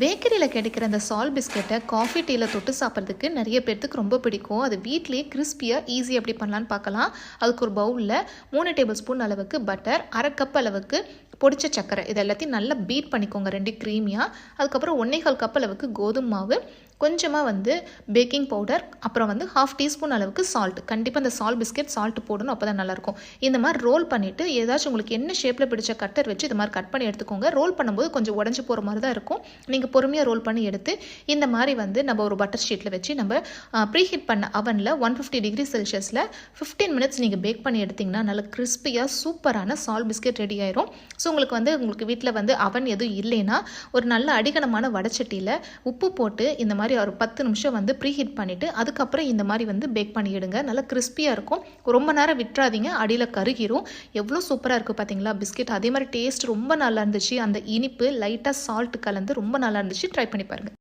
பேக்கரியில் கிடைக்கிற அந்த சால் பிஸ்கெட்டை காஃபி டீயில் தொட்டு சாப்பிட்றதுக்கு நிறைய பேர்த்துக்கு ரொம்ப பிடிக்கும். அது வீட்லேயே கிறிஸ்பியாக ஈஸி எப்படி பண்ணலான்னு பார்க்கலாம். அதுக்கு ஒரு பவுலில் மூணு டேபிள் ஸ்பூன் அளவுக்கு பட்டர் அரை கப் அளவுக்கு பொடிச்ச சர்க்கரை. இது எல்லாத்தையும் நல்லா பீட் பண்ணிக்கோங்க. ரெண்டு க்ரீமியாக அதுக்கப்புறம் ஒன்றேகால் கப் அளவுக்கு கோதுமை மாவு கொஞ்சமாக வந்து பேக்கிங் பவுடர் அப்புறம் வந்து ஹாஃப் டீஸ்பூன் அளவுக்கு சால்ட் கண்டிப்பாக இந்த சால்ட் பிஸ்கெட் சால்ட் போடணும் அப்போ தான் நல்லாயிருக்கும். இந்த மாதிரி ரோல் பண்ணிவிட்டு ஏதாச்சும் உங்களுக்கு என்ன ஷேப்பில் பிடிச்ச கட்டர் வச்சு இது மாதிரி கட் பண்ணி எடுத்துக்கோங்க. ரோல் பண்ணும்போது கொஞ்சம் உடஞ்சி போகிற மாதிரி தான் இருக்கும். நீங்கள் பொறுமையாக ரோல் பண்ணி எடுத்து இந்த மாதிரி வந்து நம்ம ஒரு பட்டர் ஷீட்டில் வச்சு நம்ம ப்ரீஹீட் பண்ண அவனில் ஒன் ஃபிஃப்டி டிகிரி செல்சியஸில் ஃபிஃப்டீன் மினிட்ஸ் நீங்கள் பேக் பண்ணி எடுத்திங்கன்னா நல்ல கிறிஸ்பியாக சூப்பரான சால்ட் பிஸ்கெட் ரெடி ஆயிரும். ஸோ உங்களுக்கு வந்து உங்களுக்கு வீட்டில் வந்து அவன் எதுவும் இல்லைன்னா ஒரு நல்ல அடிகனமான வடச்சட்டியில் உப்பு போட்டு இந்த மாதிரி ஒரு பத்து நிமிஷம் வந்து ப்ரீஹீட் பண்ணிவிட்டு அதுக்கப்புறம் இந்த மாதிரி வந்து பேக் பண்ணிவிடுங்க நல்லா கிறிஸ்பியாக இருக்கும். ரொம்ப நேரம் விட்டுறாதீங்க. அடியில் கருகிரும். எவ்வளோ சூப்பராக இருக்குது பார்த்தீங்களா பிஸ்கெட் அதே மாதிரி டேஸ்ட் ரொம்ப நல்லா இருந்துச்சு. அந்த இனிப்பு லைட்டாக சால்ட் கலந்து ரொம்ப நல்லா இருந்துச்சு. ட்ரை பண்ணி பாருங்கள்